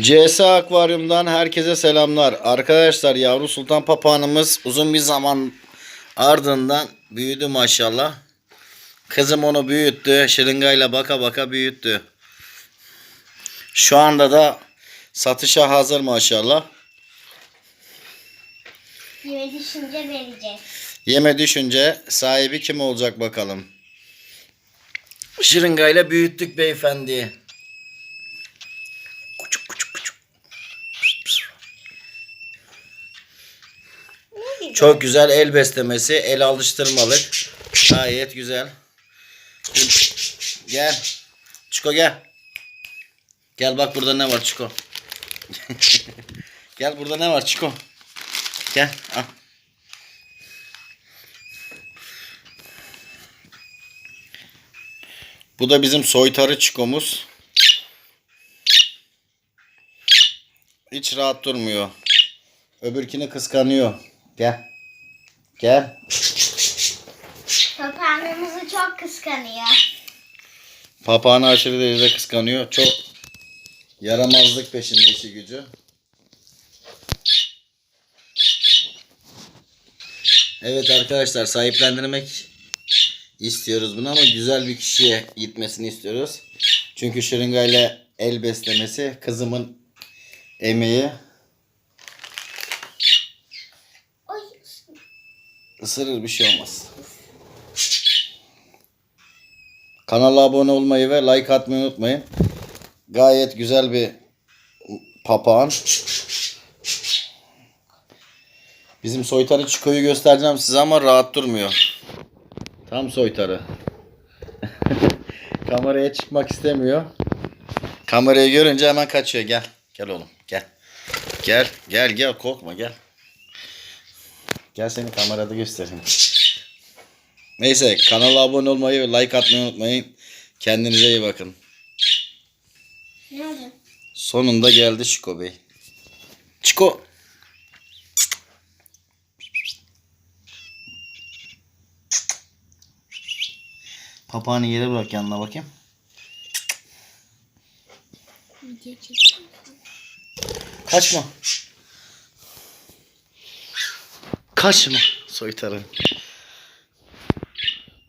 CS Akvaryum'dan herkese selamlar. Arkadaşlar yavru sultan papağanımız uzun bir zaman ardından büyüdü maşallah. Kızım onu büyüttü. Şırıngayla baka baka büyüttü. Şu anda da satışa hazır maşallah. Yeme düşünce vereceğiz. Yeme düşünce sahibi kim olacak bakalım. Şırıngayla büyüttük beyefendi. Küçük küçük küçük. Ne güzel. Çok güzel el beslemesi, el alıştırmalık. Gayet güzel. Gel. Çiko gel. Gel bak burada ne var Çiko. gel burada ne var Çiko. Gel. Al. Bu da bizim soytarı Çiko'muz. Hiç rahat durmuyor. Öbürkini kıskanıyor. Gel. Gel. Papağanımızı çok kıskanıyor. Papağanı aşırı derecede kıskanıyor. Çok yaramazlık peşinde işi gücü. Evet arkadaşlar sahiplendirmek istiyoruz bunu ama güzel bir kişiye gitmesini istiyoruz. Çünkü şırıngayla el beslemesi kızımın emeği ısırır bir şey olmaz. Kanala abone olmayı ve like atmayı unutmayın. Gayet güzel bir papağan. Bizim soytarı çikoyu göstereceğim size ama rahat durmuyor. Tam soytarı. Kameraya çıkmak istemiyor. Kamerayı görünce hemen kaçıyor. Gel. Gel oğlum. Gel. Gel. Gel gel korkma gel. Gel seni kamerada göstereyim. Neyse kanala abone olmayı ve like atmayı unutmayın. Kendinize iyi bakın. Ne oldu? Sonunda geldi Çiko Bey. Çiko. Papağanı yere bırak yanına bakayım. Kaçma. Kaçma soytarı.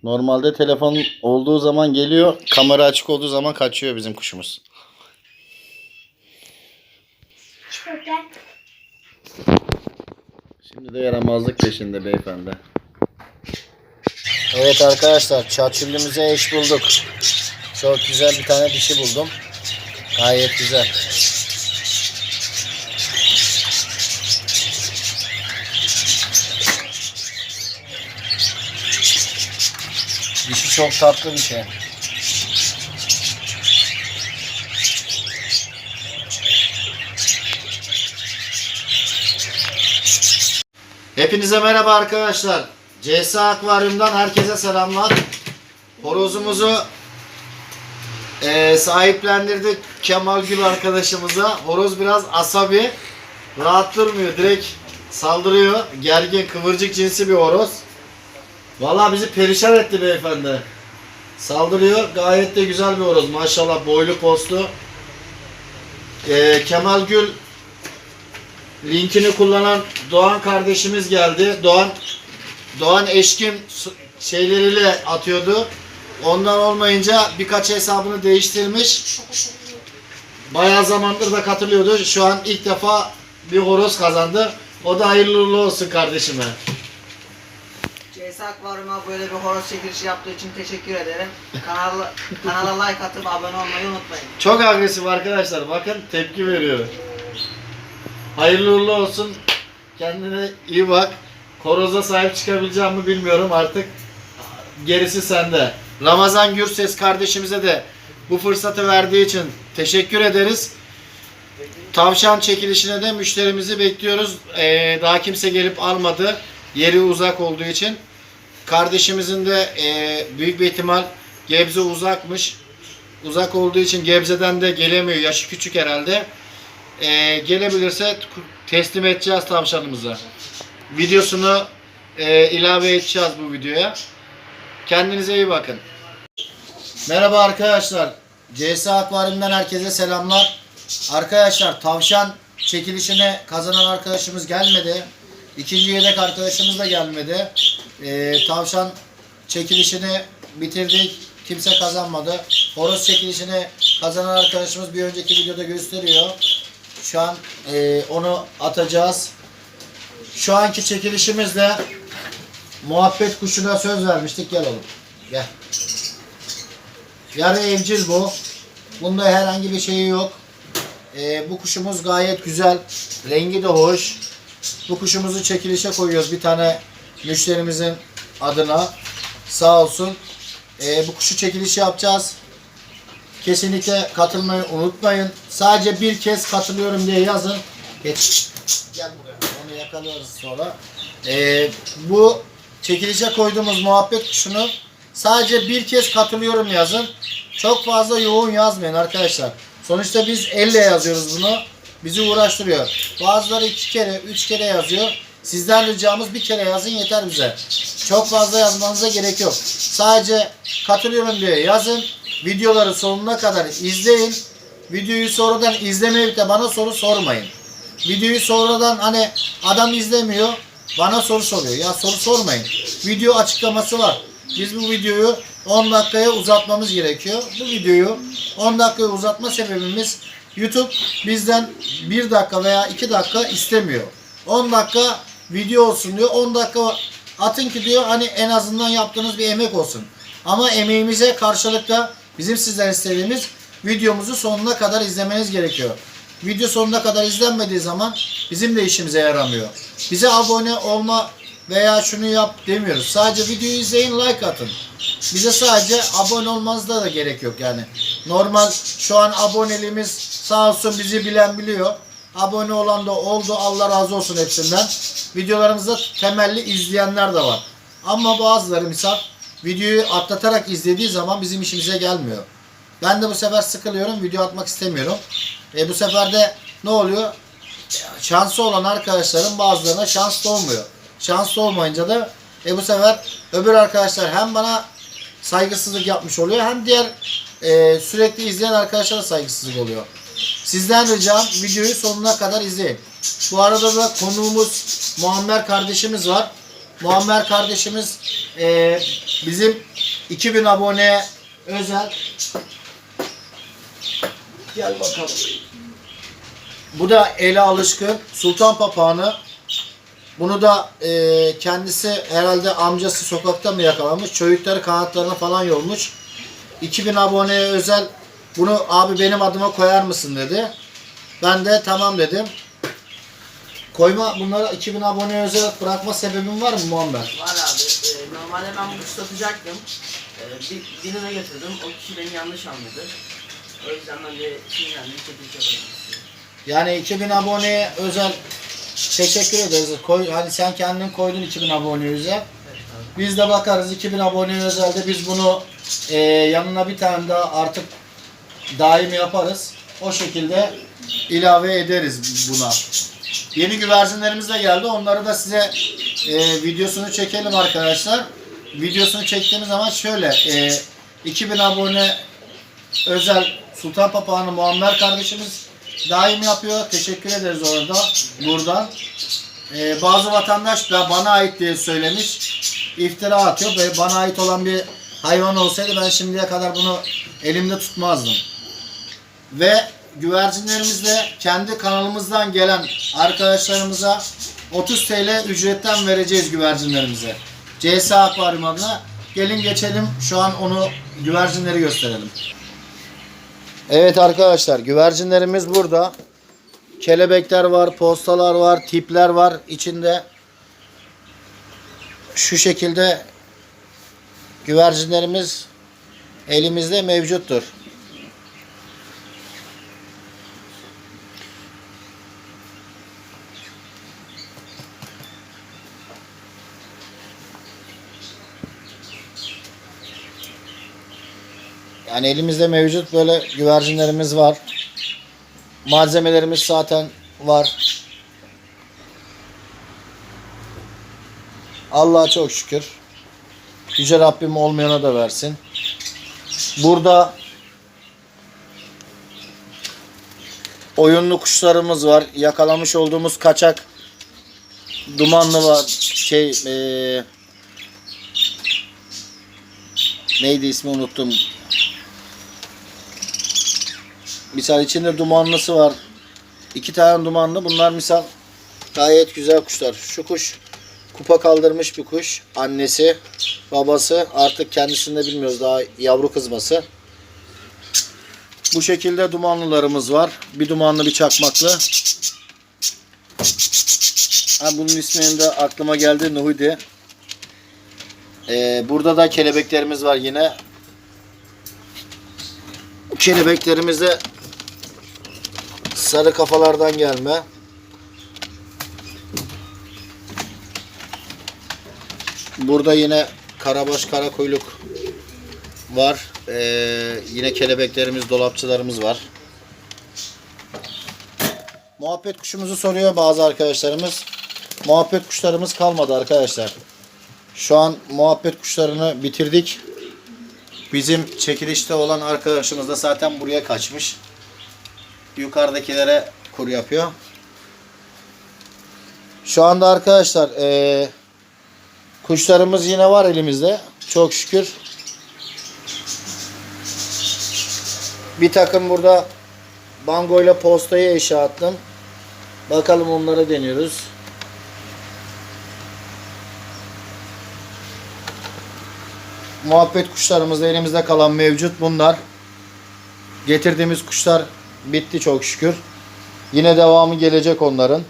Normalde telefon olduğu zaman geliyor, kamera açık olduğu zaman kaçıyor bizim kuşumuz. Şimdi de yaramazlık peşinde beyefendi. Evet arkadaşlar çarçüllümüze eş bulduk. Çok güzel bir tane dişi buldum. Gayet güzel. Çok tatlı bir şey. Hepinize merhaba arkadaşlar. CS Akvaryum'dan herkese selamlar. Horozumuzu eee, sahiplendirdik Kemal Gül arkadaşımıza. Horoz biraz asabi. Rahat durmuyor. Direkt saldırıyor. Gergin, kıvırcık cinsi bir horoz. Vallahi bizi perişan etti beyefendi. Saldırıyor. Gayet de güzel bir horoz. Maşallah boylu postlu. Eee, Kemal Gül linkini kullanan Doğan kardeşimiz geldi. Doğan Doğan eşkim şeyleriyle atıyordu. Ondan olmayınca birkaç hesabını değiştirmiş. Bayağı zamandır da katılıyordu. Şu an ilk defa bir horoz kazandı. O da hayırlı olsun kardeşime. CS Akvaryum'a böyle bir horoz çekilişi yaptığı için teşekkür ederim. Kanala, kanala like atıp abone olmayı unutmayın. Çok agresif arkadaşlar. Bakın tepki veriyor. Hayırlı uğurlu olsun. Kendine iyi bak. Horoza sahip çıkabileceğim mi bilmiyorum artık. Gerisi sende. Ramazan Gürses kardeşimize de bu fırsatı verdiği için teşekkür ederiz. Tavşan çekilişine de müşterimizi bekliyoruz. Ee, daha kimse gelip almadı. Yeri uzak olduğu için. Kardeşimizin de ee, büyük bir ihtimal Gebze uzakmış. Uzak olduğu için Gebze'den de gelemiyor. Yaşı küçük herhalde. Ee, gelebilirse teslim edeceğiz tavşanımıza. Videosunu ee, ilave edeceğiz bu videoya. Kendinize iyi bakın. Merhaba arkadaşlar. CS Akvaryum'dan herkese selamlar. Arkadaşlar tavşan çekilişine kazanan arkadaşımız gelmedi. İkinci yedek arkadaşımız da gelmedi. Ee, tavşan çekilişini bitirdik. Kimse kazanmadı. Horoz çekilişini kazanan arkadaşımız bir önceki videoda gösteriyor. Şu an e, onu atacağız. Şu anki çekilişimizde muhabbet kuşuna söz vermiştik. Gel oğlum. Gel. Yarı evcil bu. Bunda herhangi bir şeyi yok. Ee, bu kuşumuz gayet güzel. Rengi de hoş. Bu kuşumuzu çekilişe koyuyoruz bir tane müşterimizin adına. Sağ olsun. Ee, bu kuşu çekilişi yapacağız. Kesinlikle katılmayı unutmayın. Sadece bir kez katılıyorum diye yazın. Geç. Gel buraya. Onu yakalıyoruz sonra. Ee, bu çekilişe koyduğumuz muhabbet kuşunu sadece bir kez katılıyorum yazın. Çok fazla yoğun yazmayın arkadaşlar. Sonuçta biz elle yazıyoruz bunu. Bizi uğraştırıyor. Bazıları iki kere, üç kere yazıyor. Sizden ricamız bir kere yazın yeter bize. Çok fazla yazmanıza gerek yok. Sadece katılıyorum diye yazın. Videoları sonuna kadar izleyin. Videoyu sonradan izlemeyip de bana soru sormayın. Videoyu sonradan hani adam izlemiyor bana soru soruyor. Ya soru sormayın. Video açıklaması var. Biz bu videoyu 10 dakikaya uzatmamız gerekiyor. Bu videoyu 10 dakikaya uzatma sebebimiz YouTube bizden 1 dakika veya 2 dakika istemiyor. 10 dakika video olsun diyor. 10 dakika atın ki diyor hani en azından yaptığınız bir emek olsun. Ama emeğimize karşılıkta bizim sizden istediğimiz videomuzu sonuna kadar izlemeniz gerekiyor. Video sonuna kadar izlenmediği zaman bizim de işimize yaramıyor. Bize abone olma veya şunu yap demiyoruz. Sadece videoyu izleyin, like atın. Bize sadece abone olmanızda da gerek yok yani. Normal şu an aboneliğimiz sağ olsun bizi bilen biliyor. Abone olan da oldu. Allah razı olsun hepsinden. Videolarımızda temelli izleyenler de var. Ama bazıları misal videoyu atlatarak izlediği zaman bizim işimize gelmiyor. Ben de bu sefer sıkılıyorum. Video atmak istemiyorum. E bu sefer de ne oluyor? Şansı olan arkadaşların bazılarına şans da olmuyor. Şans da olmayınca da e bu sefer öbür arkadaşlar hem bana saygısızlık yapmış oluyor hem diğer e, sürekli izleyen arkadaşlara saygısızlık oluyor. Sizden ricam videoyu sonuna kadar izleyin. Bu arada da konuğumuz Muammer kardeşimiz var. Muammer kardeşimiz e, bizim 2000 aboneye özel Gel bakalım. Bu da ele alışkın sultan papağanı. Bunu da e, kendisi herhalde amcası sokakta mı yakalamış. Çocukları kanatlarına falan yolmuş. 2000 aboneye özel bunu abi benim adıma koyar mısın dedi. Ben de tamam dedim. Koyma bunları 2000 aboneye özel bırakma sebebin var mı Muammer? Var abi. Ee, normalde ben bu kuşu satacaktım. Ee, bir, birine getirdim. O kişi beni yanlış anladı. O yüzden ben de sinirlendim. Çekiliş yapalım. Yani 2000 aboneye özel teşekkür ederiz. Koy, hani sen kendin koydun 2000 aboneye özel. Evet abi. Biz de bakarız 2000 abone özelde biz bunu e, yanına bir tane daha artık daim yaparız. O şekilde ilave ederiz buna. Yeni güvercinlerimiz de geldi. Onları da size e, videosunu çekelim arkadaşlar. Videosunu çektiğimiz zaman şöyle e, 2000 abone özel Sultan Papağanı Muammer kardeşimiz daim yapıyor. Teşekkür ederiz orada buradan. Ee, bazı vatandaş da bana ait diye söylemiş. iftira atıyor. Ve bana ait olan bir hayvan olsaydı ben şimdiye kadar bunu elimde tutmazdım. Ve güvercinlerimizde kendi kanalımızdan gelen arkadaşlarımıza 30 TL ücretten vereceğiz güvercinlerimize. CS Akvaryum adına. Gelin geçelim şu an onu güvercinleri gösterelim. Evet arkadaşlar güvercinlerimiz burada. Kelebekler var, postalar var, tipler var içinde. Şu şekilde güvercinlerimiz elimizde mevcuttur. Yani elimizde mevcut böyle güvercinlerimiz var. Malzemelerimiz zaten var. Allah'a çok şükür. Yüce Rabbim olmayana da versin. Burada oyunlu kuşlarımız var. Yakalamış olduğumuz kaçak dumanlı var. Şey eee neydi ismi unuttum. Misal içinde dumanlısı var. İki tane dumanlı. Bunlar misal gayet güzel kuşlar. Şu kuş kupa kaldırmış bir kuş. Annesi, babası artık kendisini de bilmiyoruz daha yavru kızması. Bu şekilde dumanlılarımız var. Bir dumanlı bir çakmaklı. Ha, bunun isminin de aklıma geldi Nuhudi. Ee, burada da kelebeklerimiz var yine. Kelebeklerimiz sarı kafalardan gelme. Burada yine karabaş karakuyruk var. Ee, yine kelebeklerimiz, dolapçılarımız var. Muhabbet kuşumuzu soruyor bazı arkadaşlarımız. Muhabbet kuşlarımız kalmadı arkadaşlar. Şu an muhabbet kuşlarını bitirdik. Bizim çekilişte olan arkadaşımız da zaten buraya kaçmış. Yukarıdakilere kur yapıyor. Şu anda arkadaşlar eee, kuşlarımız yine var elimizde. Çok şükür. Bir takım burada bango ile postayı eşe attım. Bakalım onları deniyoruz. Muhabbet kuşlarımız da elimizde kalan mevcut bunlar. Getirdiğimiz kuşlar bitti çok şükür. Yine devamı gelecek onların.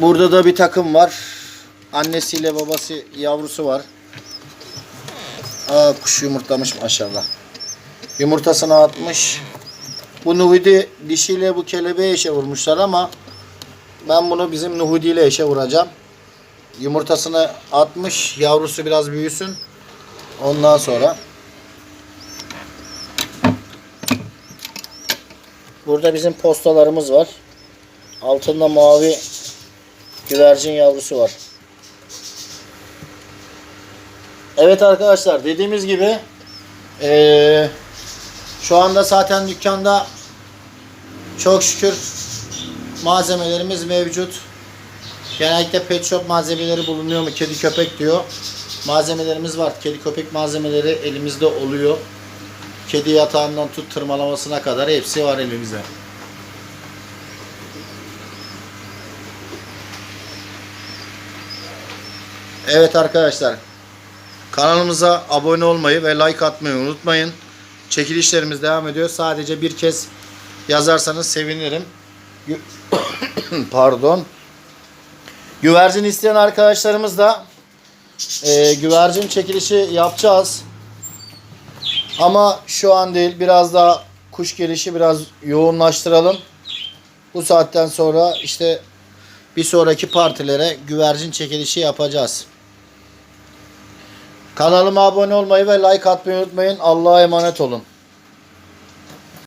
Burada da bir takım var. Annesiyle babası yavrusu var. Aa, kuş yumurtlamış maşallah. Yumurtasını atmış. Bu Nuhudi dişiyle bu kelebeği eşe vurmuşlar ama ben bunu bizim Nuhudi ile eşe vuracağım. Yumurtasını atmış. Yavrusu biraz büyüsün. Ondan sonra Burada bizim postalarımız var. Altında mavi güvercin yavrusu var. Evet arkadaşlar dediğimiz gibi eee, şu anda zaten dükkanda çok şükür malzemelerimiz mevcut. Genellikle pet shop malzemeleri bulunuyor mu? Kedi köpek diyor. Malzemelerimiz var. Kedi köpek malzemeleri elimizde oluyor. Kedi yatağından tut tırmalamasına kadar hepsi var elimizde. Evet arkadaşlar. Kanalımıza abone olmayı ve like atmayı unutmayın. Çekilişlerimiz devam ediyor. Sadece bir kez yazarsanız sevinirim. Pardon. Güvercin isteyen arkadaşlarımız da e, güvercin çekilişi yapacağız. Ama şu an değil. Biraz daha kuş gelişi biraz yoğunlaştıralım. Bu saatten sonra işte bir sonraki partilere güvercin çekilişi yapacağız. Kanalıma abone olmayı ve like atmayı unutmayın. Allah'a emanet olun.